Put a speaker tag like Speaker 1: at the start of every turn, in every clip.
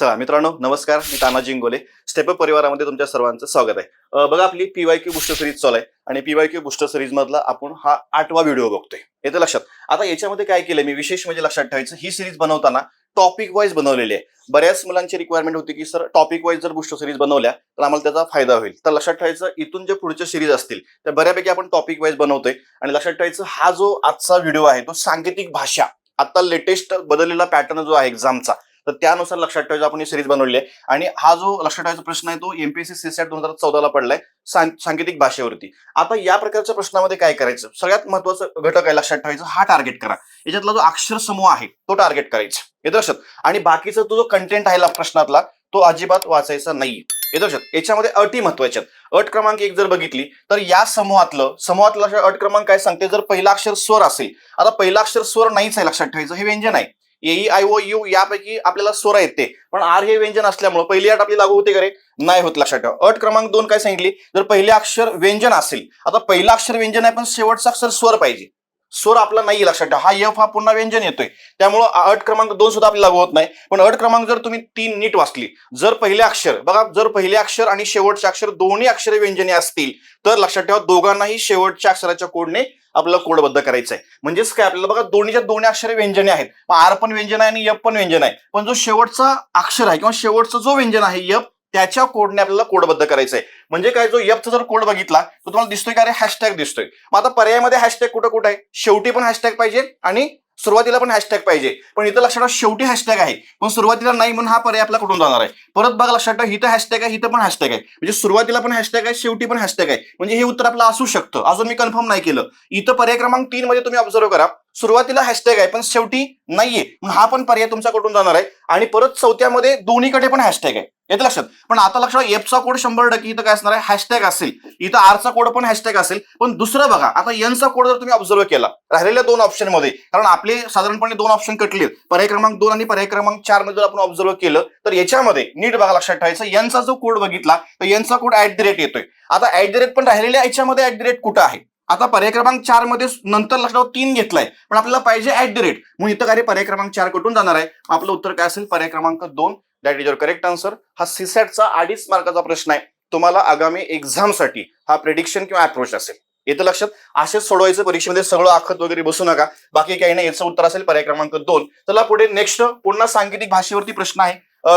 Speaker 1: चला मित्रांनो नमस्कार. मी तानाजी इंगोले स्टेपअप परिवारामध्ये तुमच्या सर्वांचं स्वागत आहे. बघा आपली पीवाय क्यू बुस्टर सिरीज चालू आहे आणि पीवाय क्यू बुस्टर सिरीज मधला आपण हा आठवा व्हिडिओ बघतोय. येतं लक्षात? आता याच्यामध्ये काय केलं मी विशेष म्हणजे लक्षात ठेवायचं ही सिरीज बनवताना टॉपिक वाईज बनवलेली आहे. बऱ्याच मुलांची रिक्वायरमेंट होती की सर टॉपिक वाईज जर बुस्टर सिरीज बनवल्या तर आम्हाला त्याचा फायदा होईल. तर लक्षात ठेवायचं इथून जे पुढच्या सिरीज असतील त्या बऱ्यापैकी आपण टॉपिक वाईज बनवतोय. आणि लक्षात ठेवायचं हा जो आजचा व्हिडिओ आहे तो सांकेतिक भाषा आता लेटेस्ट बदललेला पॅटर्न जो आहे एक्झामचा तर त्यानुसार लक्षात ठेवायचं आपण ही सिरीज बनवली आहे. आणि हा जो लक्षात ठेवायचा प्रश्न आहे तो एमपीएससी सीसॅट दोन हजार चौदाला पडलाय सांकेतिक भाषेवरती. आता या प्रकारच्या प्रश्नामध्ये काय करायचं? सगळ्यात महत्वाचं घटक आहे लक्षात ठेवायचं हा टार्गेट करा. याच्यातला जो अक्षर समूह आहे तो टार्गेट करायचा. येतं लक्षात. आणि बाकीचा तो जो कंटेंट आहे प्रश्नातला तो अजिबात वाचायचा नाही लक्षात. याच्यामध्ये अटी महत्त्वाच्या आहेत. अट क्रमांक एक जर बघितली तर या समूहातलं समूहातलं अट क्रमांक काय सांगते? जर पहिला अक्षर स्वर असेल आता पहिला अक्षर स्वर नाहीच आहे लक्षात ठेवायचं. हे व्यंजन आहे. ए आय ओ यू यापैकी आपल्याला स्वर येते पण आर हे व्यंजन असल्यामुळे पहिली अट आपली लागू होते का रे? नाही होत लक्षात ठेवा. अट क्रमांक दोन काय सांगितली? जर पहिले अक्षर व्यंजन असेल आता पहिलं अक्षर व्यंजन आहे पण शेवटचा अक्षर स्वर पाहिजे. स्वर आपला नाही लक्षात ठेवा. हा यफ हा पुन्हा व्यंजन येतोय. त्यामुळं अट क्रमांक दोन सुद्धा आपल्याला लागू होत नाही. पण अट क्रमांक जर तुम्ही तीन नीट वाचली जर पहिले अक्षर बघा जर पहिले अक्षर आणि शेवटचे अक्षर दोन्ही अक्षरे व्यंजने असतील तर लक्षात ठेवा दोघांनाही शेवटच्या अक्षराच्या कोडने आपल्याला कोडबद्ध करायचं आहे म्हणजेच काय आपल्याला बघा दोन्हीच्या दोन्ही अक्षरे व्यंजने आहेत. आर पण व्यंजन आहे आणि यप पण व्यंजन आहे. पण जो शेवटचा अक्षर आहे किंवा शेवटचा जो व्यंजन आहे यप त्याच्या कोडने आपल्याला कोडबद्ध करायचं आहे म्हणजे काय जो यपचा जर कोड बघितला तर तुम्हाला दिसतोय का अरे हॅशटॅग दिसतोय. मग आता पर्यायामध्ये हॅशटॅग कुठं कुठं आहे? शेवटी पण हॅशटॅग पाहिजे आणि सुरुवातीला पण हॅशटॅग पाहिजे. पण इथं लक्षात शेवटी हॅशटॅग आहे. पण सुरुवातीला नाही म्हणून हा पर्याय आपला कुठून जाणार आहे? परत बघा लक्षात ठेवा इथं हॅशटॅग आहे इथं पण हॅशटॅग आहे. म्हणजे सुरुवातीला पण हॅशटॅग आहे शेवटी पण हॅशटॅग आहे. म्हणजे हे उत्तर आपलं असू शकतं. अजून मी कन्फर्म नाही केलं. इथं पर्याय क्रमांक तीन मध्ये तुम्ही ऑब्झर्व करा. सुरुवातीला हॅशटॅग आहे पण शेवटी नाहीये. मग हा पण पर्याय तुमचा कुठून जाणार आहे? आणि परत चौथ्यामध्ये दोन्हीकडे पण हॅशटॅग आहे. येतं लक्षात? पण आता लक्षात एफचा कोड शंभर टक्के इथं काय असणार आहे? हॅशटॅग असेल. इथं आरचा कोड पण हॅशटॅग असेल. पण दुसरं बघा आता एनचा कोड जर तुम्ही ऑब्झर्व केला राहिलेल्या दोन ऑप्शनमध्ये कारण आपल्या आपले साधारणपणे दोन ऑप्शन कटले. पर्याय क्रमांक दोन आणि पर्याय क्रमांक चारमध्ये जर आपण ऑब्झर्व केलं तर याच्यामध्ये नीट बघा लक्षात ठेवायचं. यांचा जो कोड बघितला तर यांचा कोड ऍट द रेट येतोय. आता ऍट द रेट पण राहिलेल्या याच्यामध्ये ऍट द रेट कुठं आहे? आता पर्याय क्रमांक चारमध्ये नंतर लक्षात तीन घेतलाय. पण आपल्याला पाहिजे ऍट द रेट म्हणून इथं काय पर्याय क्रमांक चार कुठून जाणार आहे? आपलं उत्तर काय असेल? पर्याय क्रमांक दोन. That is your correct answer हा सीसॅटचा अडीच मार्काचा प्रश्न आहे. तुम्हाला आगामी एक्झामसाठी हा प्रेडिक्शन किंवा अप्रोच असेल. येतं लक्षात असेच सोडवायचं परीक्षेमध्ये सगळं आखत वगैरे बसू नका. बाकी काही नाही याचं उत्तर असेल पर्याय क्रमांक दोन. चला पुढे नेक्स्ट पुन्हा सांकेतिक भाषेवरती प्रश्न आहे.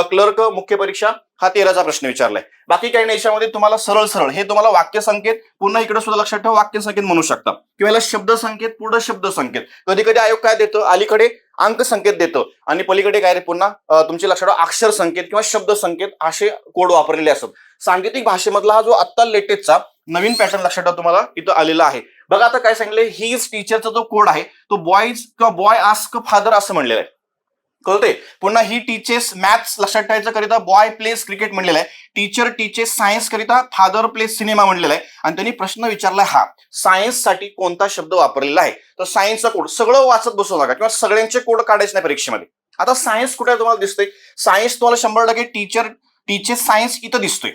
Speaker 1: क्लर्क मुख्य परीक्षा हा तेराचा प्रश्न विचारलाय. बाकी काही नाही याच्यामध्ये तुम्हाला सरळ सरळ हे तुम्हाला वाक्य संकेत पुन्हा इकडे सुद्धा लक्षात ठेवा वाक्य संकेत म्हणू शकता. किंवा याला शब्द संकेत पुढे शब्द संकेत. कधी कधी आयोग काय देतो? अलीकडे अंक संकेत देतो. आणि पलीकडे काय रे पुन्हा तुमचे लक्षात ठेवा अक्षर संकेत किंवा शब्द संकेत असे कोड वापरलेले असतात. सांकेतिक भाषेमधला हा जो आत्ता लेटेस्टचा नवीन पॅटर्न लक्षात ठेवा तुम्हाला इथं आलेला आहे. बघा आता काय सांगितलं ही टीचरचा जो कोड आहे तो बॉयज किंवा बॉय आस्क फादर असं म्हणलेलं आहे. कळते पुन्हा ही टीचेस मॅथ्स लक्षात ठेवायचं करिता बॉय प्लेस क्रिकेट म्हणलेलं आहे. टीचर टीचेस सायन्स करिता फादर प्लेस सिनेमा म्हणलेला आहे. आणि त्यांनी प्रश्न विचारला हा सायन्ससाठी कोणता शब्द वापरलेला आहे? तर सायन्सचा कोड सगळं वाचत बसू नका किंवा सगळ्यांचे कोड काढायचे नाही परीक्षेमध्ये. आता सायन्स कुठे आहे तुम्हाला दिसतोय? सायन्स तुम्हाला शंभर टक्के टीचर टीचेस सायन्स इथं दिसतोय.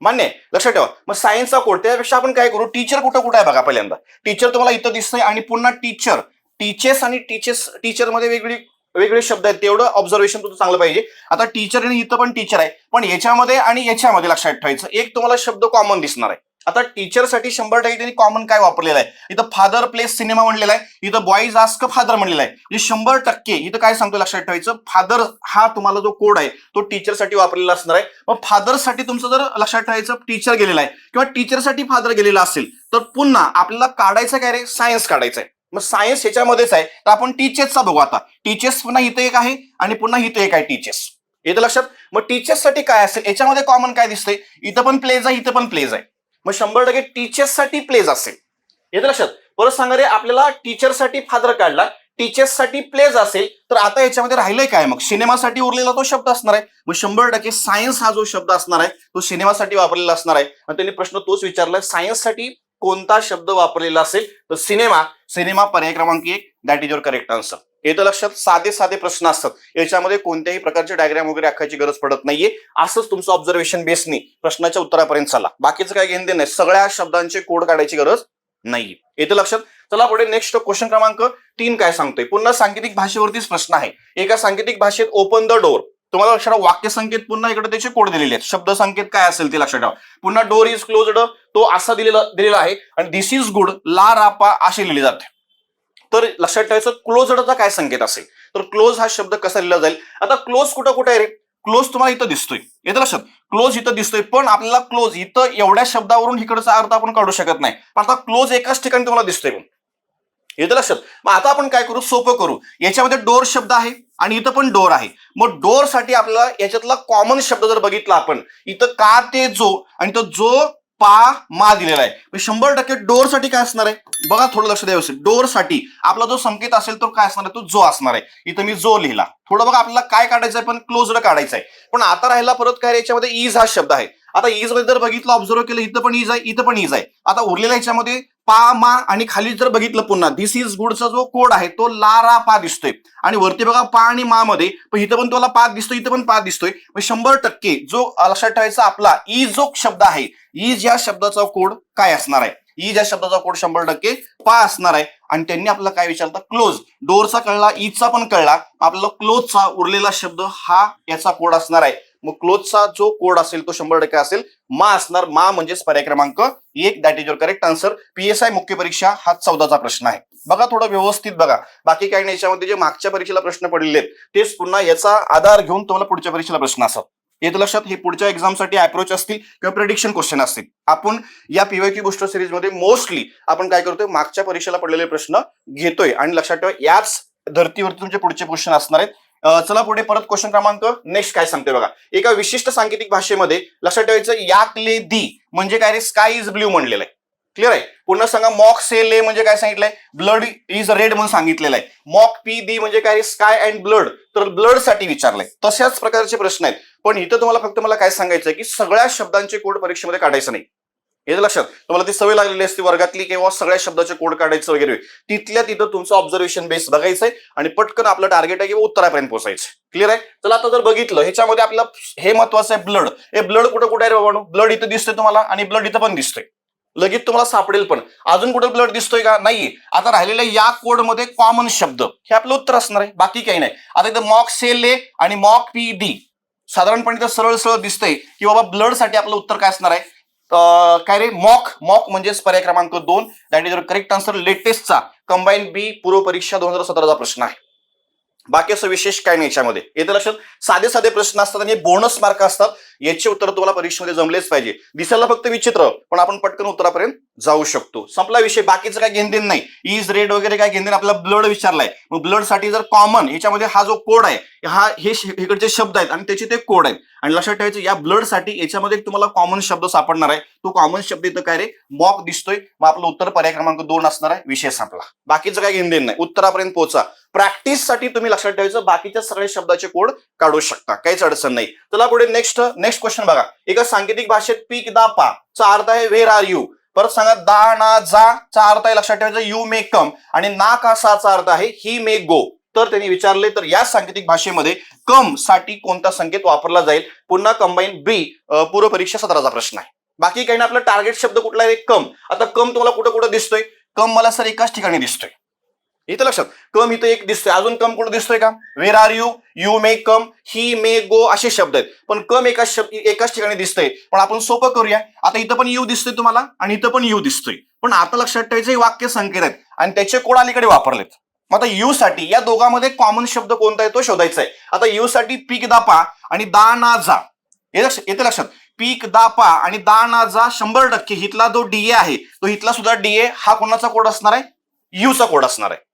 Speaker 1: मान्य आहे? लक्षात ठेवा. मग सायन्सचा कोड त्यापेक्षा आपण काय करू? टीचर कुठं कुठं आहे बघा पहिल्यांदा? टीचर तुम्हाला इथं दिसतंय आणि पुन्हा टीचर टीचर्स आणि टीचर्स टीचरमध्ये वेगळी वेगळे शब्द आहेत. तेवढं ऑब्झर्वेशन तुझं चांगलं पाहिजे. आता टीचर आणि इथं पण टीचर आहे. पण याच्यामध्ये आणि याच्यामध्ये लक्षात ठेवायचं. एक तुम्हाला शब्द कॉमन दिसणार आहे. आता टीचरसाठी शंभर टक्के त्यांनी कॉमन काय वापरलेलं आहे? इथं फादर प्लेस सिनेमा म्हणलेला आहे. इथं बॉईज आस्क फादर म्हणलेला आहे. म्हणजे शंभर टक्के इथं काय सांगतो लक्षात ठेवायचं? फादर हा तुम्हाला जो कोड आहे तो टीचरसाठी वापरलेला असणार आहे. मग फादरसाठी तुमचं जर लक्षात ठेवायचं टीचर गेलेला आहे. किंवा टीचरसाठी फादर गेलेला असेल तर पुन्हा आपल्याला काढायचं काय रे? सायन्स काढायचं आहे मग सायन्स ह्याच्यामध्येच आहे. तर आपण टीचर्सचा बघू आता. टीचर्स पुन्हा इथं एक आहे आणि पुन्हा इथं एक आहे टीचर्स येतं लक्षात. मग टीचर्ससाठी काय असेल? याच्यामध्ये कॉमन काय दिसतंय? इथं पण प्लेज आहे इथं पण प्लेज आहे. मग शंभर टक्के टीचर्ससाठी प्लेज असेल. येत लक्षात? परत सांगा रे आपल्याला टीचरसाठी फादर काढला टीचर्ससाठी प्लेज असेल तर आता याच्यामध्ये राहिलंय काय मग? सिनेमासाठी उरलेला तो शब्द असणार आहे. मग शंभर टक्के सायन्स हा जो शब्द असणार आहे तो सिनेमासाठी वापरलेला असणार आहे. आणि त्यांनी प्रश्न तोच विचारलाय सायन्ससाठी कोणता शब्द वापरलेला असेल? तर सिनेमा सिनेमा पर्याय क्रमांक एक that is your correct answer येतं लक्षात साधे साधे प्रश्न असतात. याच्यामध्ये कोणत्याही प्रकारचे डायग्राम वगैरे आखायची गरज पडत नाहीये. असंच तुमचं ऑब्झर्वेशन बेसनी प्रश्नाच्या उत्तरापर्यंत चला. बाकीचं काय घेणं देणं नाही. सगळ्या शब्दांचे कोड काढायची गरज नाही येतं लक्षात. चला पुढे नेक्स्ट क्वेश्चन क्रमांक तीन काय सांगतोय? पुन्हा सांकेतिक भाषेवरतीच प्रश्न आहे. एका सांकेतिक भाषेत ओपन द डोर तुम्हाला लक्षात ठेवा, वाक्य संकेत पुन्हा इकडे त्याचे कोड दिलेले आहेत. शब्द संकेत काय असेल ते लक्षात ठेवा. पुन्हा डोर इज क्लोज्ड तो असा दिलेला दिलेला आहे. आणि दिस इज गुड ला रापा असे लिहिले जाते. तर लक्षात ठेवायचं क्लोजडचा काय संकेत असेल? तर क्लोज हा शब्द कसा लिहिला जाईल? आता क्लोज कुठं कुठे आहे रे? क्लोज तुम्हाला इथं दिसतोय. येतं लक्षात? क्लोज इथं दिसतोय पण आपल्याला क्लोज इथं एवढ्या शब्दावरून इकडचा अर्थ आपण काढू शकत नाही. पण आता क्लोज एकाच ठिकाणी तुम्हाला दिसतोय पण येतं लक्षात? मग आता आपण काय करू? सोपं करू. याच्यामध्ये डोर शब्द आहे आणि इथं पण डोर आहे. मग डोरसाठी आपल्याला याच्यातला कॉमन शब्द जर बघितला आपण इथं का ते जो आणि तो जो पा मा दिलेला आहे. शंभर टक्के डोरसाठी काय असणार आहे? बघा थोडं लक्ष द्यावं डोरसाठी आपला जो संकेत असेल तो काय असणार आहे? तो जो असणार आहे. इथं मी जो लिहिला. थोडं बघा आपल्याला काय काढायचं आहे पण क्लोजड काढायचं आहे. पण आता राहिला परत काय याच्यामध्ये इज हा शब्द आहे. आता इजमध्ये जर बघितलं ऑब्झर्व केलं इथं पण इज आहे इथं पण इज आहे. आता उरलेल्या याच्यामध्ये पा मा आणि खाली जर बघितलं पुन्हा दिस इज गुडचा जो कोड आहे तो लारा पा दिसतोय. आणि वरती बघा पा आणि मा मध्ये पण इथं पण तुला पा दिसतोय इथं पण पा दिसतोय. शंभर टक्के जो लक्षात ठेवायचा आपला ई जो शब्द आहे ईज या शब्दाचा कोड काय असणार आहे? ईज या शब्दाचा कोड शंभर टक्के पा असणार आहे. आणि त्यांनी आपल्याला काय विचारलं? क्लोज डोरचा कळला ईजचा पण कळला. आपल्याला क्लोजचा उरलेला शब्द हा याचा कोड असणार आहे. मग क्लोजचा जो कोड असेल तो शंभर टक्के असेल. मा असणार मा म्हणजेच पर्याय क्रमांक एक. That is your correct answer PSI मुख्य परीक्षा हा चौदाचा प्रश्न आहे. बघा थोडं व्यवस्थित बघा. बाकी काही नाही याच्यामध्ये जे मागच्या परीक्षेला प्रश्न पडलेले आहेत तेच पुन्हा याचा आधार घेऊन तुम्हाला पुढच्या परीक्षेला प्रश्न असतात येतं लक्षात हे पुढच्या एक्झामसाठी अप्रोच असतील किंवा प्रेडिक्शन क्वेश्चन असतील. आपण या पीवायक्यू बुस्टर सिरीजमध्ये मोस्टली आपण काय करतोय मागच्या परीक्षेला पडलेले प्रश्न घेतोय. आणि लक्षात ठेवा याच धर्तीवरती तुमचे पुढचे क्वेश्चन असणार आहेत. चला पुढे परत क्वेश्चन क्रमांक नेक्स्ट काय सांगते बघा. एका विशिष्ट सांकेतिक भाषेमध्ये लक्षात ठेवायचं याकले दी म्हणजे काय रे? स्काय इज ब्ल्यू म्हणलेलं आहे. क्लिअर आहे? पुन्हा सांगा मॉक से ले म्हणजे काय सांगितलंय? ब्लड इज रेड म्हणून सांगितलेलं आहे. मॉक पी दी म्हणजे काय रे? स्काय अँड ब्लड तर ब्लडसाठी विचारलंय. तशाच प्रकारचे प्रश्न आहेत. पण इथं तुम्हाला फक्त मला काय सांगायचं की सगळ्या शब्दांचे कोड परीक्षेमध्ये काढायचं नाही. हे लक्षात तुम्हाला ती सवय लागलेली असते वर्गातली किंवा सगळ्या शब्दाचे कोड काढायचं वगैरे. तिथल्या तिथं तुमचं ऑब्झर्वेशन बेस बघायचं आहे आणि पटकन आपलं टार्गेट आहे की उत्तरापर्यंत पोहोचायचं क्लिअर आहे? चला आता जर बघितलं ह्याच्यामध्ये आपलं हे महत्वाचं आहे ब्लड हे ब्लड कुठं कुठे आहे बाबा ब्लड इथं दिसतंय तुम्हाला आणि ब्लड इथं पण दिसतंय. लगेच तुम्हाला सापडेल पण. अजून कुठे ब्लड दिसतोय का? नाही आता राहिलेल्या या कोडमध्ये कॉमन शब्द. हे आपलं उत्तर असणार आहे. बाकी काही नाही. आता इथं मॉक सेल आणि मॉक पी डी साधारणपणे इथं सरळ सरळ दिसतंय की बाबा ब्लडसाठी आपलं उत्तर काय असणार आहे? काय रे? मॉक. मॉक म्हणजेच पर्याय क्रमांक दोन. दॅट इज करेक्ट आन्सर लेटेस्टचा कंबाईन बी पूर्व परीक्षा दोन हजार सतराचा प्रश्न आहे. बाकी असं विशेष काय नाही याच्यामध्ये. येतं लक्षात? साधे साधे प्रश्न असतात आणि बोनस मार्क असतात. याचे उत्तर तुम्हाला परीक्षेमध्ये जमलेच पाहिजे. दिसायला फक्त विचित्र पण आपण पटकन उत्तरापर्यंत जाऊ शकतो. संपला विषय. बाकीचं काय घेणदेन नाही. इज रेड वगैरे काय घेणदेन आपल्याला ब्लड विचारलाय. मग ब्लडसाठी जर कॉमन याच्यामध्ये हा जो कोड आहे हा हे इकडचे शब्द आहेत आणि त्याचे ते कोड आहेत. आणि लक्षात ठेवायचं या ब्लडसाठी याच्यामध्ये तुम्हाला कॉमन शब्द सापडणार आहे. तो कॉमन शब्द इथं काय रे? मॉक दिसतोय. मग आपलं उत्तर पर्याय क्रमांक दोन असणार आहे. विषय संपला. बाकीचं काय घेणदेन नाही. उत्तरापर्यंत पोहोचा. प्रॅक्टिससाठी तुम्ही लक्षात ठेवायचं बाकीच्या सगळ्या शब्दाचे कोड काढू शकता. काहीच अडचण नाही. चला पुढे नेक्स्ट नेक्स्ट क्वेश्चन बघा. एका सांकेतिक भाषेत पीक दा पा. चा अर्थ आहे वेर आर यू परत सांगा दा ना जा चा अर्थ आहे लक्षात ठेवायचं यू मे कम आणि ना का सा चा अर्थ आहे ही मे गो तर त्यांनी विचारले तर या सांकेतिक भाषेमध्ये कमसाठी कोणता संकेत वापरला जाईल? पुन्हा कंबाईन बी पूर्व परीक्षा सत्राचा प्रश्न आहे. बाकी काही ना आपला टार्गेट शब्द कुठला आहे? कम आता कम तुम्हाला कुठं कुठं दिसतोय? कम मला सर एकाच ठिकाणी दिसतोय. इथं लक्षात. कम इथं एक दिसतोय. अजून कम कोण दिसतोय का? Where are you you may come he may go असे शब्द आहेत. पण कम एकाच शब्द एकाच ठिकाणी दिसतंय. पण आपण सोपं करूया. आता इथं पण यू दिसतोय तुम्हाला आणि इथं पण यू दिसतोय. पण आता लक्षात ठेवायचे वाक्य संकेत आहेत. आणि त्याचे कोड अलीकडे वापरलेत. मग आता यू साठी या दोघांमध्ये कॉमन शब्द कोणता आहे तो शोधायचा आहे. आता यू साठी पीक दापा आणि दा ना जा. येते लक्षात. पीक दापा आणि दा ना जा शंभर टक्के. हितला जो डीए आहे तो हितला सुद्धा डीए हा कोणाचा कोड असणार आहे? यूचा कोड असणार आहे.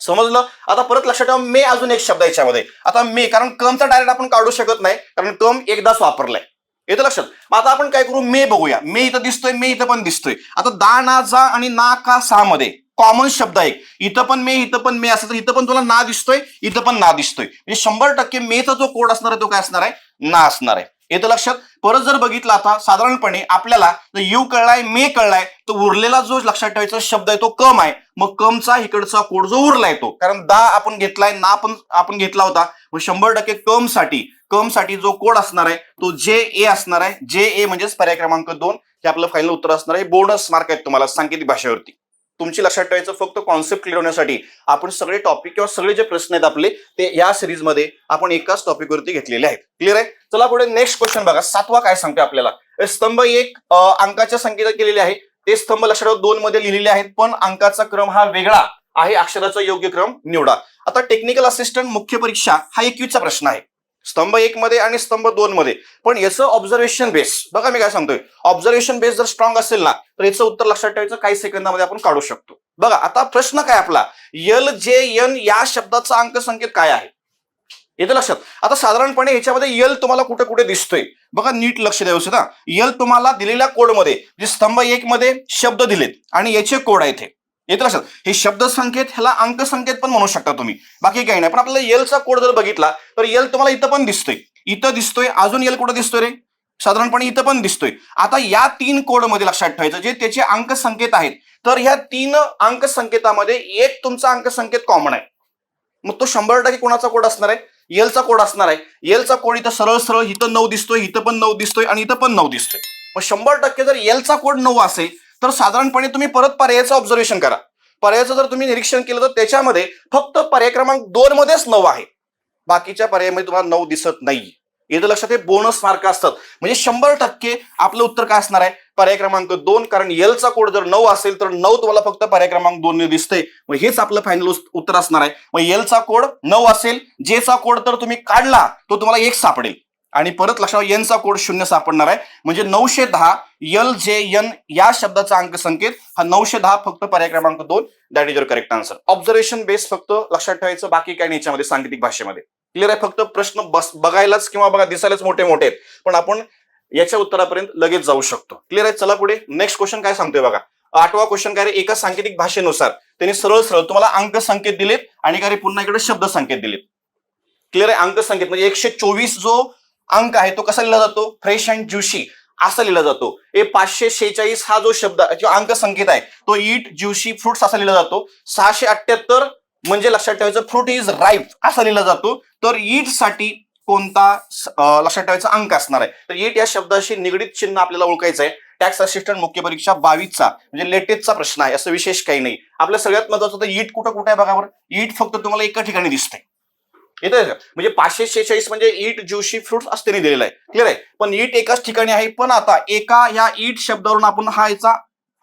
Speaker 1: समजलं? आता परत लक्षात ठेवा मे अजून एक शब्द आहे याच्यामध्ये. आता मे कारण कमचा डायरेक्ट आपण काढू शकत नाही कारण कम एकदाच वापरलाय. येतं लक्षात? मग आता आपण काय करू? मे बघूया. मे इथं दिसतोय मे इथं पण दिसतोय. आता दा ना जा आणि ना का सा मध्ये कॉमन शब्द आहे इथं पण मे इथं पण मे असं तर इथं पण तुला ना दिसतोय इथं पण ना दिसतोय. म्हणजे शंभर टक्के मेचा जो कोड असणार आहे तो काय असणार आहे? ना असणार आहे. येतं लक्षात. परत जर बघितलं आता साधारणपणे आपल्याला जर यू कळलाय मे कळलाय तर उरलेला जो लक्षात ठेवायचा शब्द आहे तो कम आहे. मग कमचा इकडचा कोड जो उरलाय तो. कारण दा आपण घेतलाय ना पण आपण घेतला होता. मग शंभर टक्के कमसाठी कमसाठी जो कोड असणार आहे तो जे ए असणार आहे. जे ए म्हणजेच पर्याय क्रमांक दोन. हे आपलं फायनल उत्तर असणार आहे बोनस मार्क आहेत तुम्हाला सांकेतिक भाषेवरती. तुमची लक्षात ठेवायचं फक्त कॉन्सेप्ट क्लिअर होण्यासाठी आपण सगळे टॉपिक किंवा सगळे जे प्रश्न आहेत आपले ते या सिरीजमध्ये आपण एकाच टॉपिकवरती घेतलेले आहेत. क्लिअर आहे? चला पुढे नेक्स्ट क्वेश्चन बघा. सातवा काय सांगते आपल्याला? स्तंभ एक अंकाच्या संख्येचा केलेले आहे. ते स्तंभ लक्षात दोन मध्ये लिहिलेले आहेत पण अंकाचा क्रम हा वेगळा आहे अक्षराचा योग्य क्रम निवडा. आता टेक्निकल असिस्टंट मुख्य परीक्षा हा एकवीसचा प्रश्न आहे. स्तंभ एक मध्ये आणि स्तंभ दोन मध्ये. पण याचं ऑब्झर्वेशन बेस बघा मी काय सांगतोय. ऑब्झर्वेशन बेस जर स्ट्रॉंग असेल ना तर याचं उत्तर लक्षात ठेवायचं काही सेकंदामध्ये आपण काढू शकतो. बघा आता प्रश्न काय आपला? यल जे एन या शब्दाचा अंक संकेत काय आहे? येतं लक्षात? आता साधारणपणे याच्यामध्ये यल तुम्हाला कुठे कुठे दिसतोय? बघा नीट लक्ष द्यावं ना यल तुम्हाला दिलेल्या कोडमध्ये जे स्तंभ एक मध्ये शब्द दिलेत आणि याचे कोड आहेत ते येतं लक्षात? हे शब्द संकेत ह्याला अंक संकेत पण म्हणू शकता तुम्ही. बाकी काही नाही. पण आपल्याला यलचा कोड जर बघितला तर यल तुम्हाला इथं पण दिसतोय. इथं दिसतोय अजून यल कुठं दिसतोय रे? साधारणपणे इथं पण दिसतोय. आता या तीन कोडमध्ये लक्षात ठेवायचं जे त्याचे अंक संकेत आहेत. तर ह्या तीन अंक संकेतामध्ये एक तुमचा अंक संकेत कॉमन आहे. मग तो शंभर टक्के कोणाचा कोड असणार आहे? एलचा कोड असणार आहे. एलचा कोड इथं सरळ सरळ इथं नऊ दिसतोय इथं पण नऊ दिसतोय आणि इथं पण नऊ दिसतोय. मग शंभर टक्के जर एलचा कोड नऊ असेल तर साधारणपणे तुम्ही परत पर्यायाचं ऑब्झर्वेशन करा. पर्यायाचं जर तुम्ही निरीक्षण केलं तर त्याच्यामध्ये फक्त पर्याय क्रमांक दोन मध्येच नऊ आहे. बाकीच्या पर्यायामध्ये तुम्हाला नऊ दिसत नाही. येतं लक्षात हे बोनस मार्क असतात. म्हणजे शंभर टक्के आपलं उत्तर काय असणार आहे? पर्याय क्रमांक दोन कारण एलचा कोड जर नऊ असेल तर नऊ तुम्हाला फक्त पर्याय क्रमांक दोन दिसतंय. मग हेच आपलं फायनल उत्तर असणार आहे. मग एलचा कोड नऊ असेल जेचा कोड तर तुम्ही काढला तो तुम्हाला एक सापडेल. आणि परत लक्षात एनचा कोड शून्य सापडणार आहे. म्हणजे नऊशे दहा एल जे एन या शब्दाचा अंक संकेत हा नऊशे दहा फक्त पर्याय क्रमांक दोन. That is your correct answer observation base फक्त लक्षात ठेवायचं बाकी काही नाही याच्यामध्ये सांकेतिक भाषेमध्ये. क्लिअर आहे? फक्त प्रश्न बस बघायलाच किंवा बघा दिसायलाच मोठे मोठे आहेत. पण आपण याच्या उत्तरापर्यंत लगेच जाऊ शकतो. क्लिअर आहे? चला पुढे. नेक्स्ट क्वेश्चन काय सांगतोय बघा. आठवा क्वेश्चन काय रे? एका सांकेतिक भाषेनुसार. त्यांनी सरळ सरळ तुम्हाला अंक संकेत दिलेत आणि काय रे पुन्हा इकडे शब्द संकेत दिलेत. क्लिअर आहे? अंक संकेत म्हणजे एकशे चोवीस जो अंक आहे तो कसा लिहिला जातो? फ्रेश अँड ज्युशी असा लिहिला जातो. ए पाचशे शेचाळीस हा जो शब्द जो अंक संकेत आहे तो ईट ज्युशी फ्रुट्स असा लिहिला जातो. सहाशे अठ्याहत्तर म्हणजे लक्षात ठेवायचं फ्रूट इज राईप असा लिहिला जातो. तर ईटसाठी कोणता लक्षात ठेवायचा अंक असणार आहे. तर ईट या शब्दाशी निगडीत चिन्ह आपल्याला ओळखायचं आहे. टॅक्स असिस्टंट मुख्य परीक्षा बावीसचा म्हणजे लेटेस्टचा प्रश्न आहे असं विशेष काही नाही. आपल्या सगळ्यात महत्वाचं तर ईट कुठं कुठं आहे बघा बरं ईट फक्त तुम्हाला एका ठिकाणी दिसते येतं म्हणजे पाचशे शेहेचाळीस म्हणजे ईट जोशी फ्रुट्स असं त्यांनी दिलेलं आहे. क्लिअर आहे? पण ईट एकाच ठिकाणी आहे पण आता एका या ईट शब्दावरून आपण हा याचा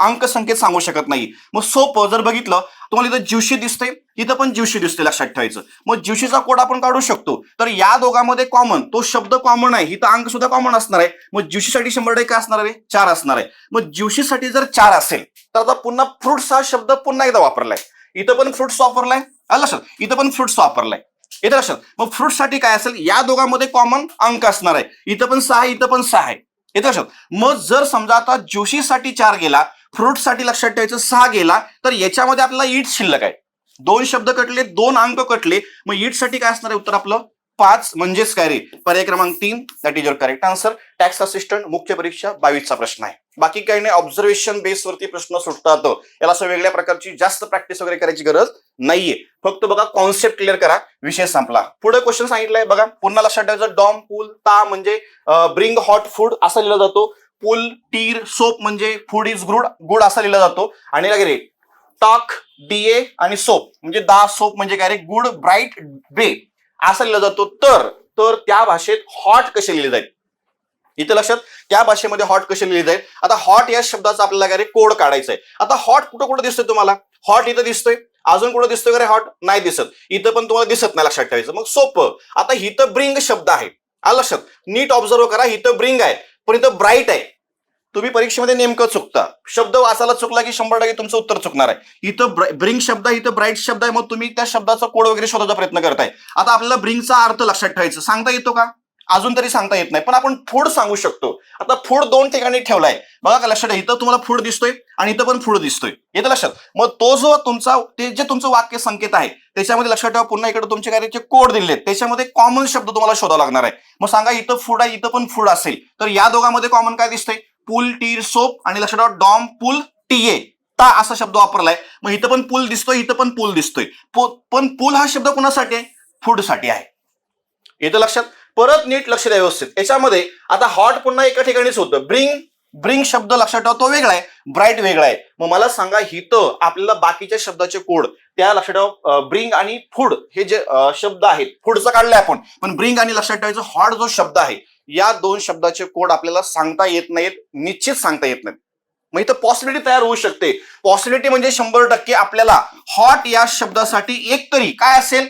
Speaker 1: अंक संकेत सांगू शकत नाही. मग सोपं जर बघितलं तुम्हाला इथं ज्युशी दिसते इथं पण ज्युशी दिसते लक्षात ठेवायचं. मग ज्युशीचा कोड आपण काढू शकतो. तर या दोघांमध्ये कॉमन तो शब्द कॉमन आहे इथं अंक सुद्धा कॉमन असणार आहे. मग ज्युशीसाठी शंभर टक्के असणार आहे? चार असणार आहे. मग ज्युशीसाठी जर चार असेल तर आता पुन्हा फ्रुट्स हा शब्द पुन्हा एकदा वापरलाय. इथं पण फ्रुट्स वापरलाय. लक्षात. इथं पण फ्रुट्स वापरलाय. येतं लक्षात. मग फ्रुटसाठी काय असेल? या दोघांमध्ये कॉमन अंक असणार आहे. इथं पण सहा आहे, इथं पण सहा आहे. येतं लक्षात. मग जर समजा आता जोशीसाठी चार गेला फ्रूटसाठी लक्षात ठेवायचं सहा गेला तर याच्यामध्ये आपल्याला ईट शिल्लक आहे. दोन शब्द कटले दोन अंक कटले मग ईटसाठी काय असणार आहे उत्तर आपलं? पाच म्हणजेच काय रे? पर्याय क्रमांक तीन that is your correct answer tax assistant मुख्य परीक्षा बावीसचा प्रश्न आहे. बाकी काही नाही ऑब्झर्वेशन बेसवरती प्रश्न सुटतात. याला असं वेगळ्या प्रकारची जास्त प्रॅक्टिस वगैरे करायची गरज नाहीये. फक्त बघा कॉन्सेप्ट क्लिअर करा विषय संपला. पुढे क्वेश्चन सांगितलंय बघा पुन्हा लक्षात ठेवायचं डॉम पूल ता म्हणजे ब्रिंग हॉट फूड असा लिहिला जातो. पूल टीर सोप म्हणजे फूड इज गुड गुड असा लिहिला जातो. आणि वगैरे टॉक डीए आणि सोप. म्हणजे दा सोप म्हणजे काय रे? गुड ब्राईट बे असा लिहिला जातो. तर तर त्या भाषेत हॉट कसे लिहिले जाईल इथे लक्षात? त्या भाषेमध्ये हॉट कसे लिहिले जाईल आता हॉट या शब्दाचा आपल्याला काय रे? कोड काढायचा आहे आता हॉट कुठं कुठं दिसतोय तुम्हाला? हॉट इथं दिसतोय. अजून कुठं दिसतोय का रे हॉट नाही दिसत. इथं पण तुम्हाला दिसत नाही लक्षात ठेवायचं. मग सोपं. आता हिथं ब्रिंग शब्द आहे. लक्षात? नीट ऑब्झर्व करा इथं ब्रिंग आहे. पण इथं ब्राईट आहे. तुम्ही परीक्षेमध्ये नेमकं चुकता. शब्द वाचायला चुकला की शंभर टक्के तुमचं उत्तर चुकणार आहे. इथं ब्रिंग शब्द आहे इथं ब्राईट शब्द आहे मग तुम्ही त्या शब्दाचा कोड वगैरे शोधायचा प्रयत्न करताय. आता आपल्याला ब्रिंगचा अर्थ लक्षात ठेवायचा. सांगता येतो का? अजून तरी सांगता येत नाही. पण आपण फूड सांगू शकतो. आता फूड दोन ठिकाणी ठेवलाय. बघा का लक्षात इथं तुम्हाला फूड दिसतोय आणि इथं पण फूड दिसतोय. येतं लक्षात? मग तो जो तुमचा ते जे तुमचं वाक्य संकेत आहे त्याच्यामध्ये लक्षात ठेवा पुन्हा इकडे तुमचे काय जे कोड दिलेत. त्याच्यामध्ये कॉमन शब्द तुम्हाला शोधावा लागणार आहे. मग सांगा इथं फूड आहे इथं पण फूड असेल. तर या दोघांमध्ये कॉमन काय दिसतंय? पूल टीर सोप आणि लक्षात ठेवा डॉम पूल टीए ता असा शब्द वापरलाय. मग इथं पण पूल दिसतोय इथं पण पूल दिसतोय. पण पूल हा शब्द कोणासाठी आहे? फूडसाठी आहे. येतं लक्षात? परत नीट लक्ष द्या व्यवस्थित. याच्यामध्ये आता हॉट पुन्हा एका ठिकाणीच होतं. ब्रिंग ब्रिंग शब्द लक्षात ठेवा तो वेगळा आहे. ब्राईट वेगळा आहे. मग मला सांगा हिथं आपल्याला बाकीच्या शब्दाचे कोड त्या लक्षात ठेवा ब्रिंग आणि फूड हे जे शब्द आहेत फूडचं काढलंय आपण. पण ब्रिंग आणि लक्षात ठेवायचं हॉट जो शब्द आहे या दोन शब्दाचे कोड आपल्याला सांगता येत नाहीत निश्चित सांगता येत नाहीत. मग इथं पॉसिबिलिटी तयार होऊ शकते. पॉसिबिलिटी म्हणजे शंभर टक्के आपल्याला हॉट या शब्दासाठी एक तरी. काय असेल?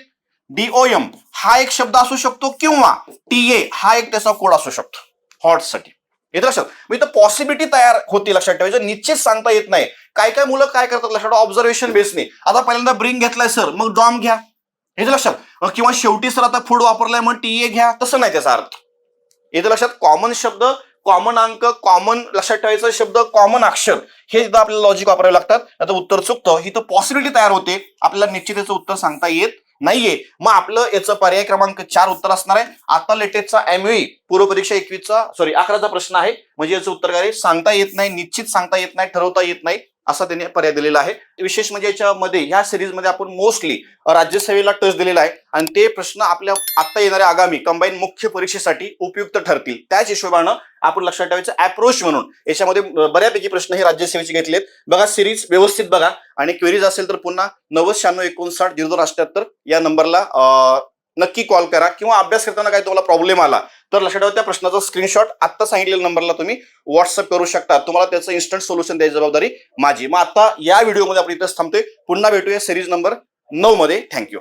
Speaker 1: डीओएम हा एक शब्द असू शकतो किंवा टीए हा एक त्याचा कोड असू शकतो. हॉटसाठी येत लक्षात. मग इथं पॉसिबिलिटी तयार होती लक्षात ठेवायचं. निश्चित सांगता येत नाही. काय काय मुलं काय करतात लक्षात ऑब्झर्वेशन बेसने आता पहिल्यांदा ब्रिंग घेतलाय सर मग डॉम घ्या. येतं लक्षात. किंवा शेवटी सर आता फूड वापरलाय मग टीए घ्या. तसं नाही त्याचा अर्थ. येतं लक्षात. कॉमन शब्द कॉमन अंक कॉमन लक्षात ठेवायचा शब्द कॉमन अक्षर. हे एकदा आपल्याला लॉजिक वापरावे लागतात. आता उत्तर चुकतं. ही तर पॉसिबिलिटी तयार होते. आपल्याला निश्चित याचं उत्तर सांगता येत नाहीये. मग आपलं याचं पर्याय क्रमांक चार उत्तर असणार आहे. आता लेटेस्टचा एमई पूर्व परीक्षा एकवीसचा सॉरी अकराचा प्रश्न आहे. म्हणजे याचं उत्तर काय सांगता येत नाही निश्चित सांगता येत नाही ठरवता येत नाही. असा त्यांनी पर्याय दिलेला आहे. विशेष म्हणजे याच्यामध्ये ह्या सिरीजमध्ये आपण मोस्टली राज्यसेवेला टच दिलेला आहे. आणि ते प्रश्न आपल्या आता येणाऱ्या आगामी कंबाईन मुख्य परीक्षेसाठी उपयुक्त ठरतील. त्याच हिशोबानं आपण लक्षात ठेवायचं अप्रोच म्हणून. याच्यामध्ये बऱ्यापैकी प्रश्न हे राज्यसेवेचे घेतलेत. बघा सिरीज व्यवस्थित बघा. आणि क्वेरीज असेल तर पुन्हा नव्वद शहाण्णव एकोणसाठ झिरो दोन अठ्याहत्तर या नंबरला नक्की कॉल करा किंवा अभ्यास करताना काही तुम्हाला प्रॉब्लेम आला तर लक्षात ठेवा त्या प्रश्नाचा स्क्रीनशॉट आत्ता सांगितलेल्या नंबरला तुम्ही व्हॉट्सअप करू शकता. तुम्हाला त्याचं इन्स्टंट सोल्युशन द्यायची जबाबदारी माझी. मग आता या व्हिडिओमध्ये आपण इथेच थांबतोय. पुन्हा भेटूया सिरीज नंबर नऊ मध्ये. थँक्यू